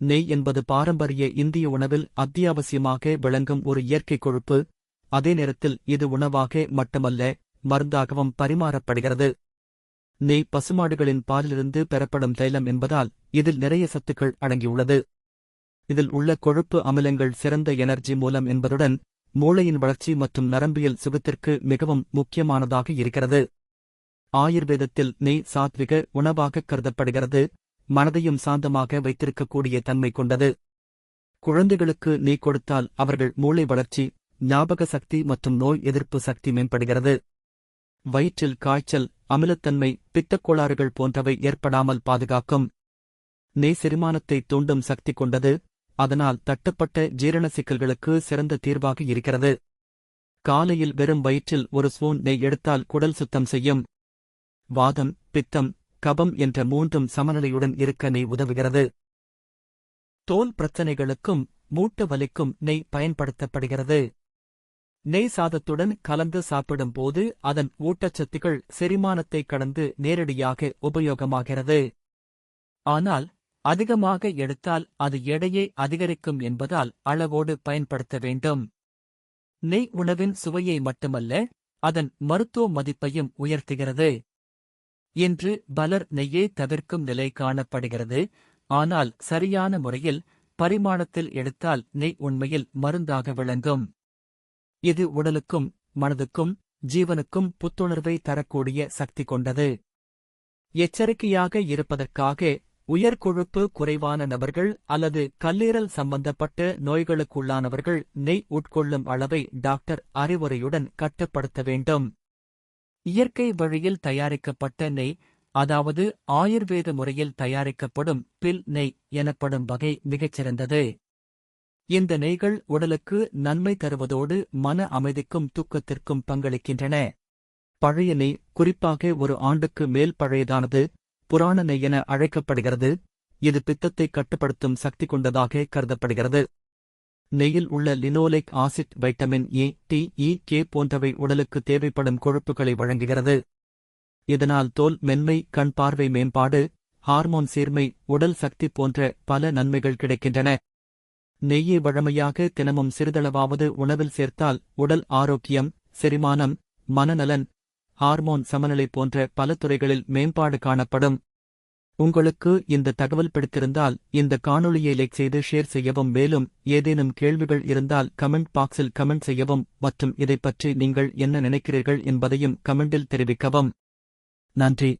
நெய் என்பது பாரம்பரிய இந்திய உணவில் அத்தியாவசியமாக விளங்கும் ஒரு இயற்கை கொழுப்பு. அதே நேரத்தில் இது உணவாக மட்டுமல்ல மருந்தாகவும் பரிமாறப்படுகிறது. நெய் பசுமாடுகளின் பாலிலிருந்து பெறப்படும் தைலம் என்பதால் இதில் நிறைய சத்துக்கள் அடங்கியுள்ளது. இதில் உள்ள கொழுப்பு அமிலங்கள் சிறந்த எனர்ஜி மூலம் என்பதுடன் மூளையின் வளர்ச்சி மற்றும் நரம்பியல் சுகத்திற்கு மிகவும் முக்கியமானதாக இருக்கிறது. ஆயுர்வேதத்தில் நெய் சாத்விக உணவாக கருதப்படுகிறது. மனதையும் சாந்தமாக வைத்திருக்கக்கூடிய தன்மை கொண்டது. குழந்தைகளுக்கு நீ கொடுத்தால் அவர்கள் மூளை வளர்ச்சி ஞாபக சக்தி மற்றும் நோய் எதிர்ப்பு சக்தி மேம்படுகிறது. வயிற்றில் காய்ச்சல் அமிலத்தன்மை பித்தக்கோளாறுகள் போன்றவை ஏற்படாமல் பாதுகாக்கும். நீ செரிமானத்தை தூண்டும் சக்தி கொண்டது அதனால் தட்டுப்பட்ட ஜீரண சிக்கல்களுக்கு சிறந்த தீர்வாக இருக்கிறது. காலையில் வெறும் வயிற்றில் ஒரு ஸ்பூன் நெய் எடுத்தால் குடல் சுத்தம் செய்யும். வாதம் பித்தம் கபம் என்ற மூன்றும் சமநிலையுடன் இருக்க நெய் உதவுகிறது. தோல் பிரச்சனைகளுக்கும் மூட்டு வலிக்கும் நெய் பயன்படுத்தப்படுகிறது. நெய் சாதத்துடன் கலந்து சாப்பிடும்போது அதன் ஊட்டச்சத்துக்கள் செரிமானத்தை கடந்து நேரடியாக உபயோகமாகிறது. ஆனால் அதிகமாக எடுத்தால் அது எடையை அதிகரிக்கும் என்பதால் அளவோடு பயன்படுத்த வேண்டும். நெய் உணவின் சுவையை மட்டுமல்ல அதன் மருத்துவ மதிப்பையும் உயர்த்துகிறது. இன்று பலர் நெய்யை தவிர்க்கும் நிலை காணப்படுகிறது. ஆனால் சரியான முறையில் பரிமாணத்தில் எடுத்தால் நெய் உண்மையில் மருந்தாக விளங்கும். இது உடலுக்கும் மனதுக்கும் ஜீவனுக்கும் புத்துணர்வை தரக்கூடிய சக்தி கொண்டது. எச்சரிக்கையாக இருப்பதற்காக உயர் கொழுப்பு குறைவான நபர்கள் அல்லது கல்லீரல் சம்பந்தப்பட்ட நோய்களுக்குள்ளானவர்கள் நெய் உட்கொள்ளும் அளவை டாக்டர் அறிவுரையுடன் கட்டுப்படுத்த வேண்டும். இயற்கை வழியில் தயாரிக்கப்பட்ட நெய் அதாவது ஆயுர்வேத முறையில் தயாரிக்கப்படும் பில் நெய் எனப்படும் வகை மிகச்சிறந்தது. இந்த நெய்கள் உடலுக்கு நன்மை தருவதோடு மன அமைதிக்கும் தூக்கத்திற்கும் பங்களிக்கின்றன. பழைய நெய் குறிப்பாக ஒரு ஆண்டுக்கு மேல் பழையதானது புராண நெய் என அழைக்கப்படுகிறது. இது பித்தத்தை கட்டுப்படுத்தும் சக்தி கொண்டதாக கருதப்படுகிறது. நெய்யில் உள்ள linoleic acid vitamin A D E K போன்றவை உடலுக்கு தேவைப்படும் கொழுப்புகளை வழங்குகிறது. இதனால் தோல் மென்மை கண் பார்வை மேம்பாடு ஹார்மோன் சீர்மை உடல் சக்தி போன்ற பல நன்மைகள் கிடைக்கின்றன. நெய்யை வழமையாக தினமும் சிறிதளவாவது உணவில் சேர்த்தால் உடல் ஆரோக்கியம் செரிமானம் மனநலன் ஹார்மோன் சமநிலை போன்ற பல துறைகளில் மேம்பாடு காணப்படும். உங்களுக்கு இந்த தகவல் பிடித்திருந்தால் இந்த காணொளியை லைக் செய்து ஷேர் செய்யவும் மேலும் ஏதேனும் கேள்விகள் இருந்தால் கமெண்ட் பாக்ஸில் கமெண்ட் செய்யவும் மற்றும் இதைப் பற்றி நீங்கள் என்ன நினைக்கிறீர்கள் என்பதையும் கமெண்டில் தெரிவிக்கவும். நன்றி.